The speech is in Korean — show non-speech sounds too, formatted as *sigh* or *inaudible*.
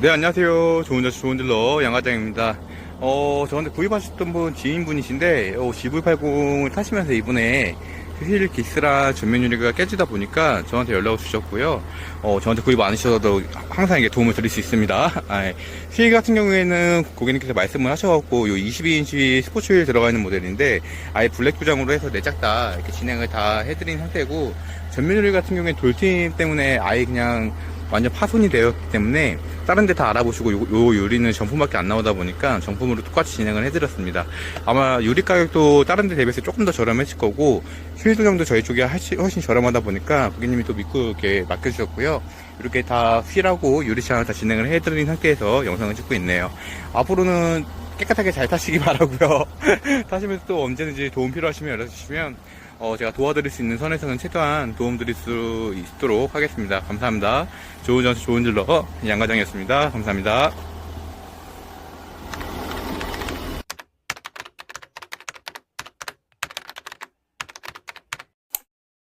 네, 안녕하세요. 좋은 자수 좋은 딜러 양과장입니다. 어, 저한테 구입하셨던 분 지인분이신데, 어, GV80을 타시면서 이번에 휠 기스랑 전면 유리가 깨지다 보니까 저한테 연락을 주셨고요. 어, 저한테 구입 안 하셔도 항상 이게 도움을 드릴 수 있습니다. *laughs* 아, 예. 휠 같은 경우에는 고객님께서 말씀을 하셔갖고, 요 22인치 스포츠 휠 들어가 있는 모델인데, 아예 블랙 부장으로 해서 내짝 다 이렇게 진행을 다 해드린 상태고, 전면 유리 같은 경우에는 돌팀 때문에 아예 그냥 완전 파손이 되었기 때문에 다른 데 다 알아보시고 요, 요 유리는 정품밖에 안 나오다 보니까 정품으로 똑같이 진행을 해드렸습니다. 아마 유리 가격도 다른 데 대비해서 조금 더 저렴해질 거고 휠도 정도 저희 쪽이 훨씬, 저렴하다 보니까 고객님이 또 믿고 이렇게 맡겨주셨고요. 이렇게 다 휠하고 유리창을 다 진행을 해드린 상태에서 영상을 찍고 있네요. 앞으로는 깨끗하게 잘 타시기 바라고요. *laughs* 타시면서 또 언제든지 도움 필요하시면 연락 주시면 어, 제가 도와드릴 수 있는 선에서는 최대한 도움 드릴 수 있도록 하겠습니다. 감사합니다. 좋은 점수 좋은 질러 양과장이었습니다. 감사합니다.